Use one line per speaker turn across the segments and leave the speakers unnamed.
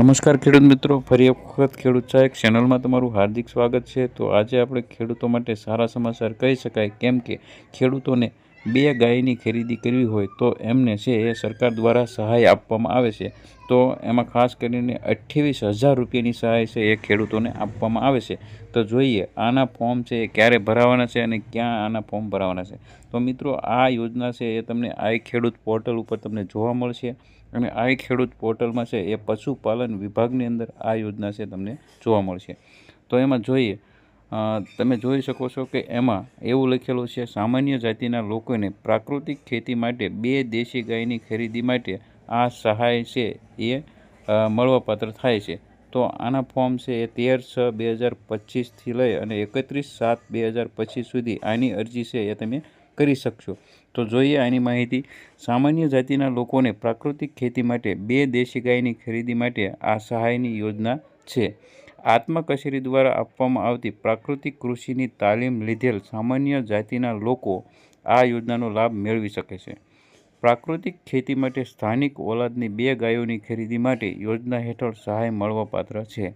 નમસ્કાર ખેડૂત મિત્રો, ફરી એક વખત ખેડૂત સહાયક ચેનલમાં તમારું હાર્દિક સ્વાગત છે. તો આજે આપણે ખેડૂતો માટે સારા સમાચાર કહી શકાય. કેમ કે ખેડૂતોને બે ગાયની ખરીદી કરવી હોય તો એમને છે એ સરકાર દ્વારા સહાય આપવામાં આવે છે. તો એમાં ખાસ કરીને અઠ્યાવીસ હજાર રૂપિયાની સહાય છે એ ખેડૂતોને આપવામાં આવે છે. તો જોઈએ આના ફોર્મ છે એ ક્યારે ભરાવાના છે અને ક્યાં આના ફોર્મ ભરાવાના છે. તો મિત્રો આ યોજના છે એ તમને આઈ ખેડૂત પોર્ટલ ઉપર તમને જોવા મળશે અને આઈ ખેડૂત પોર્ટલમાં છે એ પશુપાલન વિભાગની અંદર આ યોજના છે તમને જોવા મળશે. તો એમાં જોઈએ તમે જોઈ શકો છો કે એમાં એવું લખેલું છે, સામાન્ય જાતિના લોકોને પ્રાકૃતિક ખેતી માટે બે દેશી ગાયની ખરીદી માટે આ સહાય છે, એ મળવાપાત્ર થાય છે. તો આના ફોર્મ છે એ તેર છ બે હજાર પચીસથી લઈ અને એકત્રીસ સાત બે હજાર પચીસ સુધી આની અરજી છે એ તમે કરી શકશો. તો જોઈએ આની માહિતી. સામાન્ય જાતિના લોકોને પ્રાકૃતિક ખેતી માટે બે દેશી ગાયની ખરીદી માટે આ સહાયની યોજના છે. આત્મા કચેરી દ્વારા આપવામાં આવતી પ્રાકૃતિક કૃષિની તાલીમ લીધેલ સામાન્ય જાતિના લોકો આ યોજનાનો લાભ મેળવી શકે છે. પ્રાકૃતિક ખેતી માટે સ્થાનિક ઓલાદની બે ગાયોની ખરીદી માટે યોજના હેઠળ સહાય મળવાપાત્ર છે.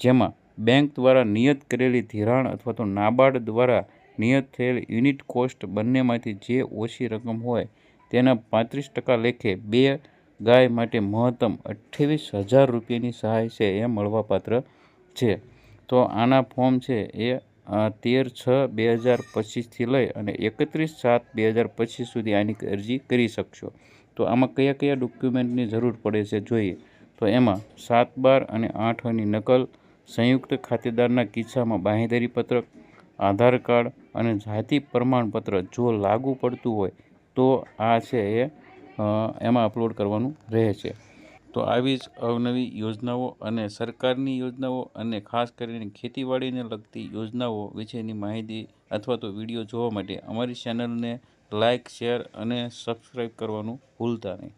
જેમાં બેંક દ્વારા નિયત કરેલી ધિરાણ અથવા તો નાબાર્ડ દ્વારા નિયત થયેલ યુનિટ કોસ્ટ બંનેમાંથી જે ઓછી રકમ હોય તેના પાંત્રીસ ટકા લેખે બે ગાય માટે મહત્તમ અઠ્ઠાવીસ હજાર રૂપિયાની સહાય છે એ મળવાપાત્ર છે. તો આના ફોર્મ છે એ તેર છ બે હજાર પચીસથી લઈ અને એકત્રીસ સાત બે હજાર પચીસ સુધી આની અરજી કરી શકશો. તો આમાં કયા કયા ડોક્યુમેન્ટની જરૂર પડે છે જોઈએ. તો એમાં સાત બાર અને આઠની નકલ, સંયુક્ત ખાતેદારના કિસ્સામાં બાંહેધરી પત્રક, આધાર કાર્ડ અને જાતિ પ્રમાણપત્ર જો લાગુ પડતું હોય તો આ છે એ એમાં અપલોડ કરવાનું રહે છે. તો આવી જ અવનવી યોજનાઓ અને સરકારની યોજનાઓ અને ખાસ કરીને ખેતીવાડીને લગતી યોજનાઓ વિશેની માહિતી અથવા તો વીડિયો જોવા માટે અમારી ચેનલને લાઇક શેર અને સબસ્ક્રાઈબ કરવાનું ભૂલતા નહીં.